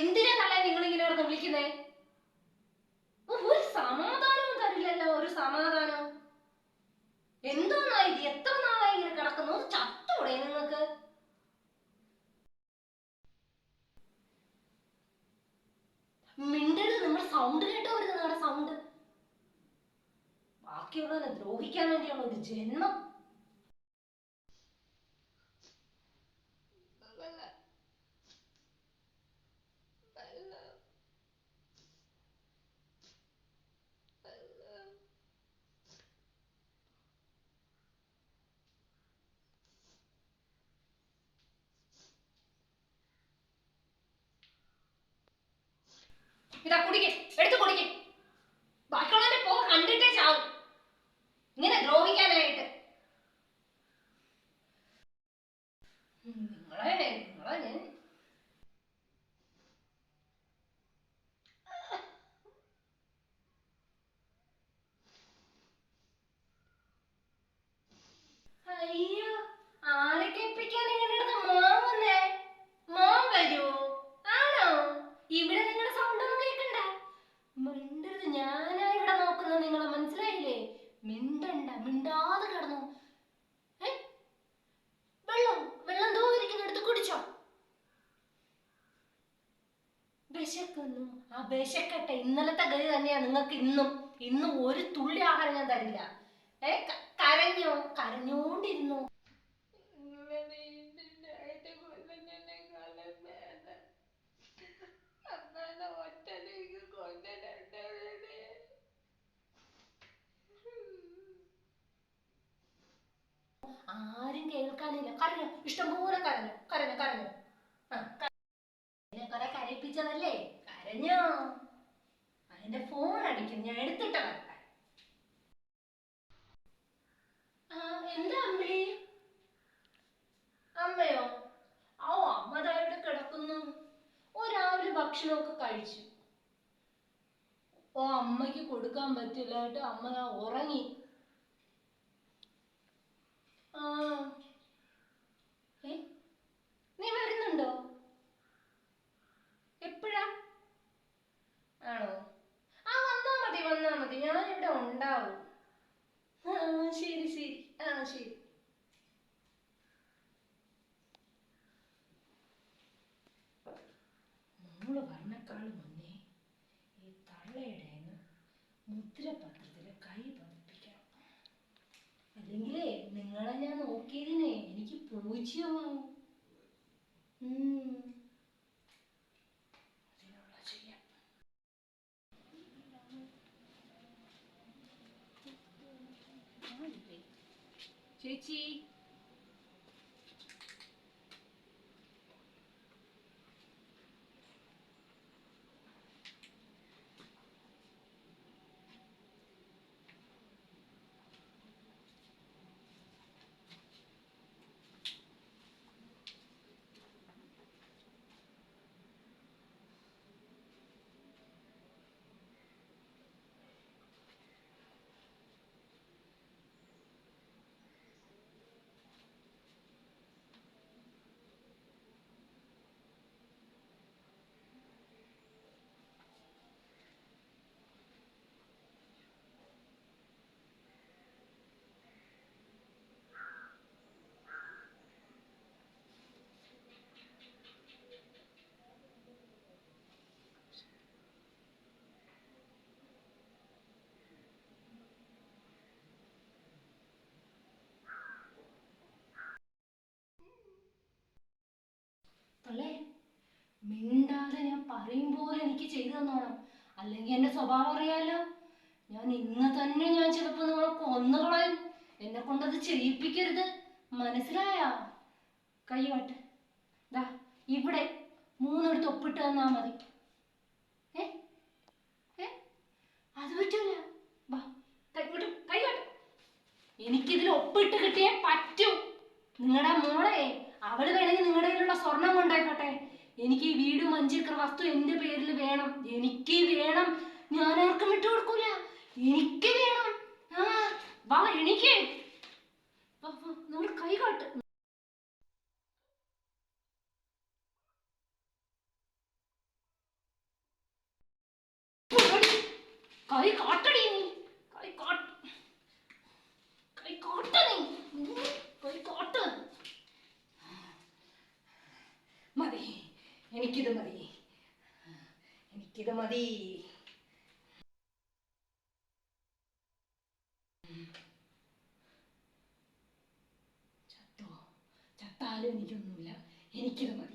എന്തിനാ തള്ളേ നിങ്ങൾ ഇങ്ങനെ ഓർത്ത് വിളിക്കുന്നേ ഒരു സമാധാനവും തരില്ലല്ലോ ഒരു സമാധാനം. എന്തോന്നായി ഇത്? എത്ര നാളായി ഇങ്ങനെ കിടക്കുന്നു? ഒരു ചത്തൂടെ നിങ്ങൾക്ക്? മിണ്ടരുത് നമ്മൾ സൗണ്ട് കേട്ടോ വരുന്നത് നിങ്ങളുടെ സൗണ്ട് ബാക്കിയുള്ളവരെ ദ്രോഹിക്കാൻ വേണ്ടിയുള്ള ഒരു ജന്മം? ഇതാ കുടിക്ക്. എടുത്ത് കുടിക്ക് ബാക്കിയുള്ളവരെ പോ കണ്ടിട്ടേ ചാവും ഇങ്ങനെ ദ്രോഹിക്കാനായിട്ട് ഉം, നിങ്ങളെ നിങ്ങളെ ഞാൻ അയ്യോ ആരൊക്കെ ഏൽപ്പിക്കാൻ ഇങ്ങനെ ഇരുന്ന് മോൻ വന്നേ മോൻ വരുമോ ആണോ ഇവിടെ നിങ്ങളുടെ സൗണ്ട് ഒന്നും കേൾക്കണ്ട മിണ്ടരുത് ഞാനാ ഇവിടെ നോക്കുന്നത് നിങ്ങളെ മനസ്സിലായില്ലേ മിണ്ടണ്ട മിണ്ടാതെ കിടന്നു? വെള്ളം വെള്ളം എന്തോ ഇരിക്കുന്ന എടുത്ത് കുടിച്ചോ. വിശക്കുന്നു. ആ വിശക്കട്ടെ. ഇന്നലത്തെ ഗതി തന്നെയാ നിങ്ങൾക്ക് ഇന്നും. ഇന്നും ഒരു തുള്ളി ആഹാരം ഞാൻ തരില്ല. ഏ? ആരും കേൾക്കാനില്ല. കരഞ്ഞു? ഇഷ്ടംപോലെ കരഞ്ഞോ. കരഞ്ഞു കരഞ്ഞു. കുറെ കരയിപ്പിച്ചതല്ലേ? കരഞ്ഞോ? അതിന്റെ ഫോൺ അടിക്കും. ഞാൻ എടുത്തിട്ട് വരട്ടെ എന്താ അമ്മേ? അമ്മയോ? ഓ അമ്മ ദാ ഇവിടെ കിടക്കുന്നു. ഓ ഭക്ഷണമൊക്കെ കഴിച്ചു. ഓ അമ്മയ്ക്ക് കൊടുക്കാൻ പറ്റില്ല കേട്ടോ അമ്മ ഉറങ്ങി. നീ വരുന്നുണ്ടോ? എപ്പോഴാ? ആണോ? ആ വന്നാ മതി വന്നാ മതി. ഞാൻ ഇവിടെ ഉണ്ടാവും. ആ ശരി ശരി. ആ ശരി. മോൾ പറഞ്ഞേക്കാൾ മുന്നേ ഈ തള്ളയുടെ മുദ്രപത്രത്തിൽ നിങ്ങളെ ഞാൻ നോക്കിയതിനെ എനിക്ക് പൂജ്യമാണ് ചേച്ചി തള്ളേ മിണ്ടാതെ ഞാൻ പോലും എനിക്ക് ചെയ്തു തന്നോണം. അല്ലെങ്കിൽ എന്റെ സ്വഭാവം അറിയാലോ. ഞാൻ ഇന്ന് തന്നെ ഞാൻ ചിലപ്പോ നിങ്ങളെ കൊന്നുകളയും എന്നെ കൊണ്ടത് ചെയ്യിപ്പിക്കരുത്. മനസ്സിലായ? കൈകാട്ടെ ദാ ഇവിടെ മൂന്നെടുത്ത് ഒപ്പിട്ട് തന്നാ മതി. അത് പറ്റൂല. വാ എനിക്കിതിൽ ഒപ്പിട്ട് കിട്ടിയേ പറ്റൂ. നിങ്ങളുടെ മോളെ അവൾ വേണമെങ്കിൽ നിങ്ങളുടെ കയ്യിലുള്ള സ്വർണം കൊണ്ടായിക്കോട്ടെ എനിക്ക് ഈ വീടും അഞ്ചേക്കർ വസ്തു എന്റെ പേരിൽ വേണം. എനിക്ക് വേണം. ഞാൻ ആർക്കും വിട്ടു കൊടുക്കൂല. എനിക്ക് വേണം. വാ എനിക്ക് കൈ കാട്ട്. കൈ കാട്ടടി നീ. കൈ കാട്ട്. കൈ കാട്ട നീ. എനിക്കിത് മതി. എനിക്കിത് മതി. ചത്തോ? ചത്താലും എനിക്കൊന്നുമില്ല. എനിക്കിത് മതി.